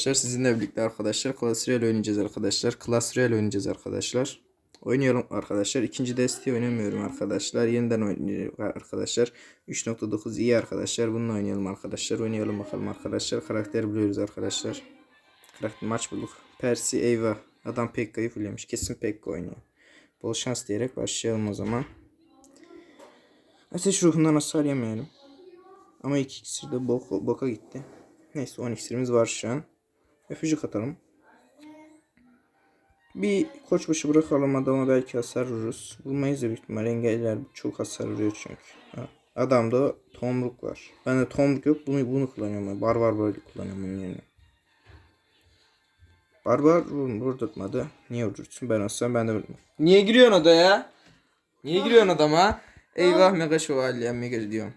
Arkadaşlar sizinle birlikte arkadaşlar Clash oynayacağız arkadaşlar. Clash oynayacağız arkadaşlar. Oynayalım arkadaşlar. İkinci desteği oynamıyorum arkadaşlar. Yeniden oynuyorum arkadaşlar. 3.9 iyi arkadaşlar. Bununla oynayalım arkadaşlar. Oynayalım bakalım arkadaşlar. Karakter buluyoruz arkadaşlar. Karakter maç bulduk. Percy eyvah. Adam Pekka'yı fullemiş. Kesin Pekka oynuyor. Bol şans diyerek başlayalım o zaman. Ateş ruhundan hasar yemeyelim. Ama iki iksir de bok, boka gitti. Neyse 10 iksirimiz var şu an. Öpücük atalım. Bir koçbaşı bırakalım adama belki hasar vururuz. Vurmayız da büyük ihtimal engeller çok hasar vuruyor çünkü. Ha. Adamda tomruk var. Bende tomruk yok bunu bunu kullanıyorum. Barbar böyle kullanıyorum bunun yerine. Barbar vur, vurdurtmadı. Niye vurdurtsun ben olsam ben de vurdum. Niye giriyorsun odaya? Niye giriyorsun adama? Eyvah mega şövalye mega diyorum.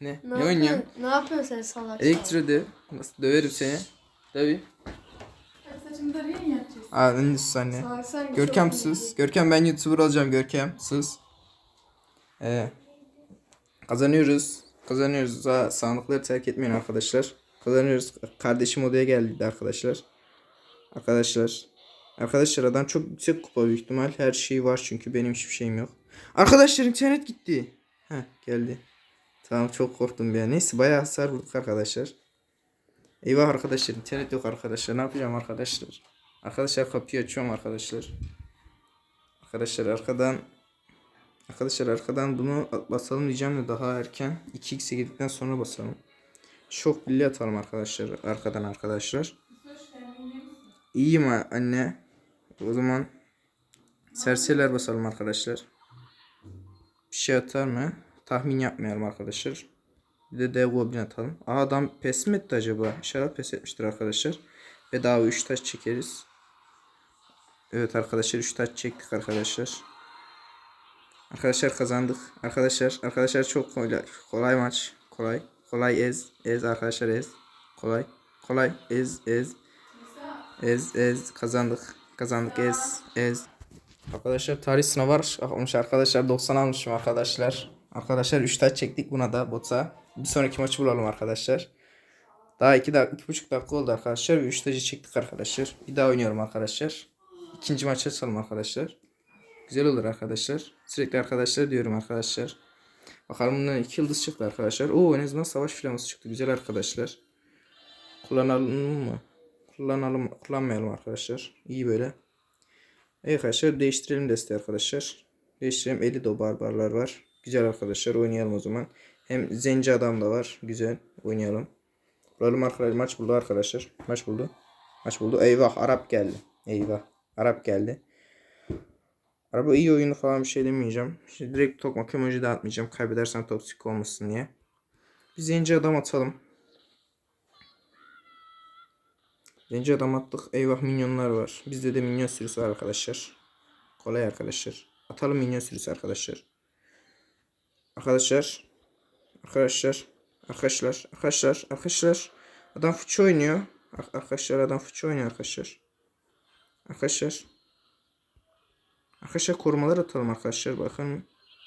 Ne? Ne, oynuyorsun? yapıyorsun? Ne yapıyorsun sen salak? Elektro de. Nasıl döverim seni. Tabii. Saçımı darayın yatacağız. Aa ünlü anne. Salak sen Görkem çok sus. Görkem ben YouTuber olacağım Görkem. Sus. Ee, kazanıyoruz. Kazanıyoruz. Aa, sandıkları terk etmeyin arkadaşlar. Kazanıyoruz. Kardeşim odaya geldi arkadaşlar. Arkadaşlar. Arkadaşlar adam çok yüksek kupa büyük ihtimal. Her şeyi var çünkü benim hiçbir şeyim yok. Arkadaşlar internet gitti. Heh geldi. Tamam çok korktum an. Neyse bayağı hasar vurduk arkadaşlar. Eyvah arkadaşlar internet yok arkadaşlar. Ne yapacağım arkadaşlar? Arkadaşlar kapıyı açıyorum arkadaşlar. Arkadaşlar arkadan Arkadaşlar arkadan bunu basalım diyeceğim de daha erken 2x'e girdikten sonra basalım. Şok billi atalım arkadaşlar arkadan arkadaşlar. İyiyim anne. O zaman serseriler basalım arkadaşlar. Bir şey atar mı? Tahmin yapmayalım arkadaşlar. Bir de dev goblin atalım. Aa adam pes mi etti acaba? İnşallah pes etmiştir arkadaşlar. Bedava 3 taş çekeriz. Evet arkadaşlar 3 taş çektik arkadaşlar. Arkadaşlar kazandık. Arkadaşlar arkadaşlar çok kolay, kolay maç. Kolay. Kolay ez. Ez arkadaşlar ez. Kolay. Kolay ez ez. Ez ez kazandık. Kazandık ez ez. Arkadaşlar tarih sınavı var. Olmuş arkadaşlar 90 almışım arkadaşlar. Arkadaşlar 3 taş çektik buna da bota. Bir sonraki maçı bulalım arkadaşlar. Daha 2 dakika, 2,5 dakika oldu arkadaşlar. Ve 3 tacı çektik arkadaşlar. Bir daha oynuyorum arkadaşlar. İkinci maçı açalım arkadaşlar. Güzel olur arkadaşlar. Sürekli arkadaşlar diyorum arkadaşlar. Bakalım bundan 2 yıldız çıktı arkadaşlar. Oo en azından savaş flaması çıktı. Güzel arkadaşlar. Kullanalım mı? Kullanalım, kullanmayalım arkadaşlar. İyi böyle. Evet arkadaşlar değiştirelim desteği arkadaşlar. Değiştirelim 50 de barbarlar var. Güzel arkadaşlar oynayalım o zaman. Hem zenci adam da var. Güzel oynayalım. Bulalım arkadaşlar maç buldu arkadaşlar. Maç buldu. Maç buldu. Eyvah Arap geldi. Eyvah. Arap geldi. Araba iyi oyunu falan bir şey demeyeceğim. Şimdi direkt tokmak emoji de atmayacağım. Kaybedersen toksik olmasın diye. Bir zenci adam atalım. Zenci adam attık. Eyvah minyonlar var. Bizde de minyon sürüsü var arkadaşlar. Kolay arkadaşlar. Atalım minyon sürüsü arkadaşlar. Arkadaşlar. Arkadaşlar. Arkadaşlar. Arkadaşlar. Arkadaşlar. Adam fıçı oynuyor. Ar- Arkadaşlar adam fıçı oynuyor arkadaşlar. Arkadaşlar. Arkadaşlar korumalar atalım arkadaşlar. Bakın.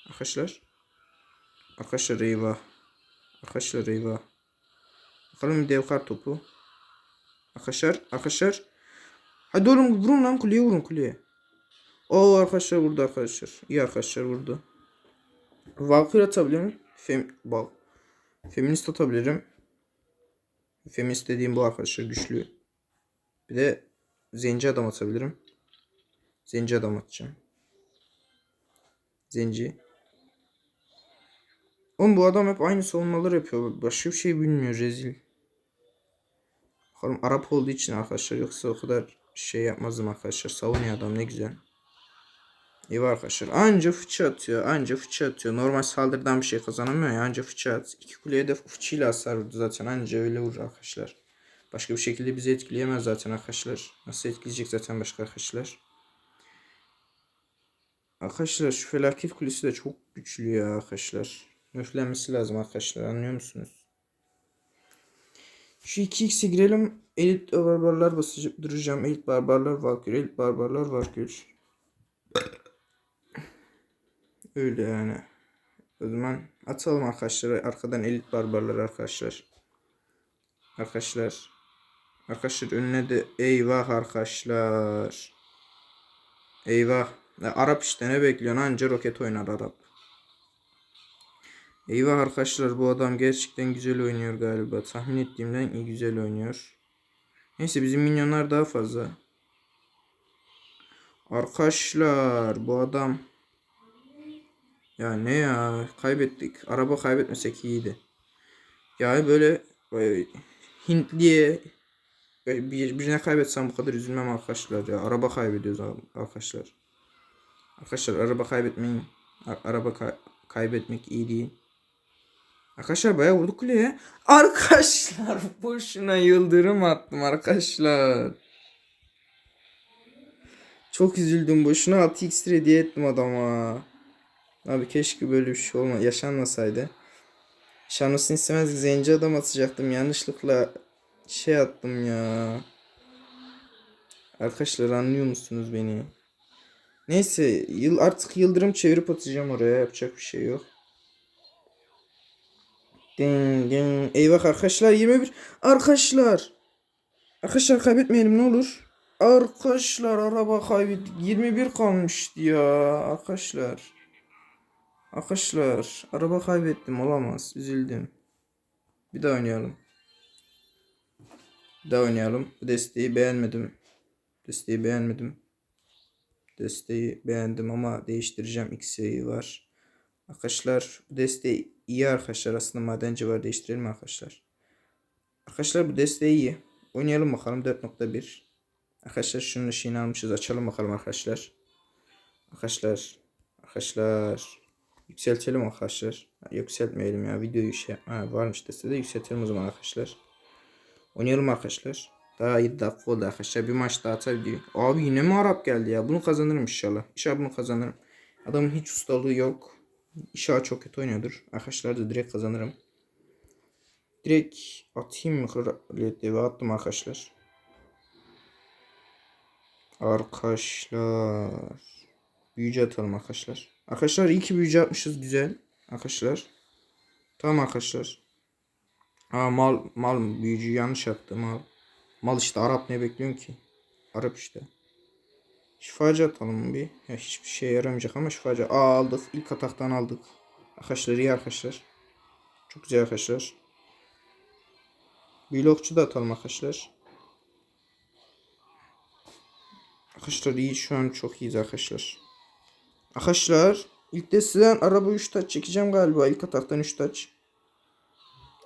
Arkadaşlar. Arkadaşlar eyvah. Arkadaşlar eyvah. Bakalım dev kar topu. Arkadaşlar. Arkadaşlar. Hadi oğlum vurun lan kuleye vurun kuleye. Oo arkadaşlar vurdu arkadaşlar. İyi arkadaşlar vurdu. Valkyrie atabilirim. Fem bak. Feminist atabilirim. Feminist dediğim bu arkadaşlar güçlü. Bir de zenci adam atabilirim. Zenci adam atacağım. Zenci. Oğlum bu adam hep aynı savunmalar yapıyor. Başka bir şey bilmiyor rezil. Bakalım Arap olduğu için arkadaşlar yoksa o kadar şey yapmazdım arkadaşlar. Savunuyor adam ne güzel. İyi var arkadaşlar. Anca fıçı atıyor. Anca fıçı atıyor. Normal saldırıdan bir şey kazanamıyor ya. Anca fıçı at. İki kuleye de fıçıyla hasar vurdu zaten. Anca öyle vurur arkadaşlar. Başka bir şekilde bizi etkileyemez zaten arkadaşlar. Nasıl etkileyecek zaten başka arkadaşlar. Arkadaşlar şu felaket kulesi de çok güçlü ya arkadaşlar. Müflenmesi lazım arkadaşlar anlıyor musunuz? Şu 2x'e girelim. Elit barbarlar basacak duracağım. Elit barbarlar Valkyrie. Elit barbarlar Valkyrie. Öyle yani. O zaman atalım arkadaşlar. Arkadan elit barbarlar arkadaşlar. Arkadaşlar. Arkadaşlar önüne de eyvah arkadaşlar. Eyvah. Ya Arap işte ne bekliyorsun anca roket oynar Arap. Eyvah arkadaşlar bu adam gerçekten güzel oynuyor galiba. Tahmin ettiğimden iyi güzel oynuyor. Neyse bizim minyonlar daha fazla. Arkadaşlar bu adam ya ne ya kaybettik. Araba kaybetmesek iyiydi. Ya böyle, böyle Hintliye böyle bir, birine kaybetsem bu kadar üzülmem arkadaşlar ya. Araba kaybediyoruz arkadaşlar. Arkadaşlar araba kaybetmeyin. Araba kay- kaybetmek iyi değil. Arkadaşlar bayağı vurduk kuleye. Arkadaşlar boşuna yıldırım attım arkadaşlar. Çok üzüldüm boşuna 6x hediye ettim adama. Abi keşke böyle bir şey olma yaşanmasaydı. Şanlısını istemezdik zenci adam atacaktım yanlışlıkla şey attım ya. Arkadaşlar anlıyor musunuz beni? Neyse yıl artık yıldırım çevirip atacağım oraya yapacak bir şey yok. Ding ding. Eyvah arkadaşlar 21. Arkadaşlar. Arkadaşlar kaybetmeyelim ne olur. Arkadaşlar araba kaybettik. 21 kalmıştı ya arkadaşlar. Arkadaşlar araba kaybettim olamaz. Üzüldüm. Bir daha oynayalım. Bir daha oynayalım. Bu desteği beğenmedim. Desteği beğenmedim. Desteği beğendim ama değiştireceğim. X'i var. Arkadaşlar bu desteği iyi arkadaşlar. Aslında madenci var. Değiştirelim arkadaşlar. Arkadaşlar bu desteği iyi. Oynayalım bakalım 4.1. Arkadaşlar şunun şeyini almışız. Açalım bakalım arkadaşlar. Arkadaşlar. Arkadaşlar. Yükseltelim arkadaşlar. Yükseltmeyelim ya. Videoyu şey ha, varmış destede yükseltelim o zaman arkadaşlar. Oynayalım arkadaşlar. Daha 7 dakika oldu arkadaşlar. Bir maç daha atabiliyor. Abi yine mi Arap geldi ya? Bunu kazanırım inşallah. İnşallah bunu kazanırım. Adamın hiç ustalığı yok. İnşallah çok kötü oynuyordur. Arkadaşlar da direkt kazanırım. Direkt atayım mı kraliyet ve attım arkadaşlar. Arkadaşlar. Büyücü atalım arkadaşlar. Arkadaşlar iyi ki büyücü atmışız güzel. Arkadaşlar. Tamam arkadaşlar. Aa mal mal büyücü yanlış attı mal. Mal işte Arap ne bekliyorsun ki? Arap işte. Şifacı atalım bir. Ya hiçbir şeye yaramayacak ama şifacı. Aa aldık. İlk ataktan aldık. Arkadaşlar iyi arkadaşlar. Çok güzel arkadaşlar. Blokçu da atalım arkadaşlar. Arkadaşlar iyi şu an çok iyiyiz arkadaşlar. Arkadaşlar ilk de sizden araba 3 taç çekeceğim galiba. İlk ataktan 3 taç.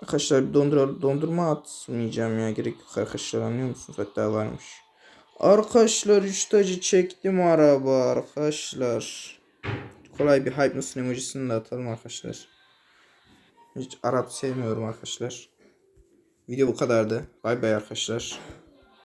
Arkadaşlar bir dondurma, dondurma atmayacağım ya. Gerek yok arkadaşlar anlıyor musunuz? Hatta varmış. Arkadaşlar 3 tacı çektim araba arkadaşlar. Kolay bir Hypnos'un emojisini de atalım arkadaşlar. Hiç Arap sevmiyorum arkadaşlar. Video bu kadardı. Bay bay arkadaşlar.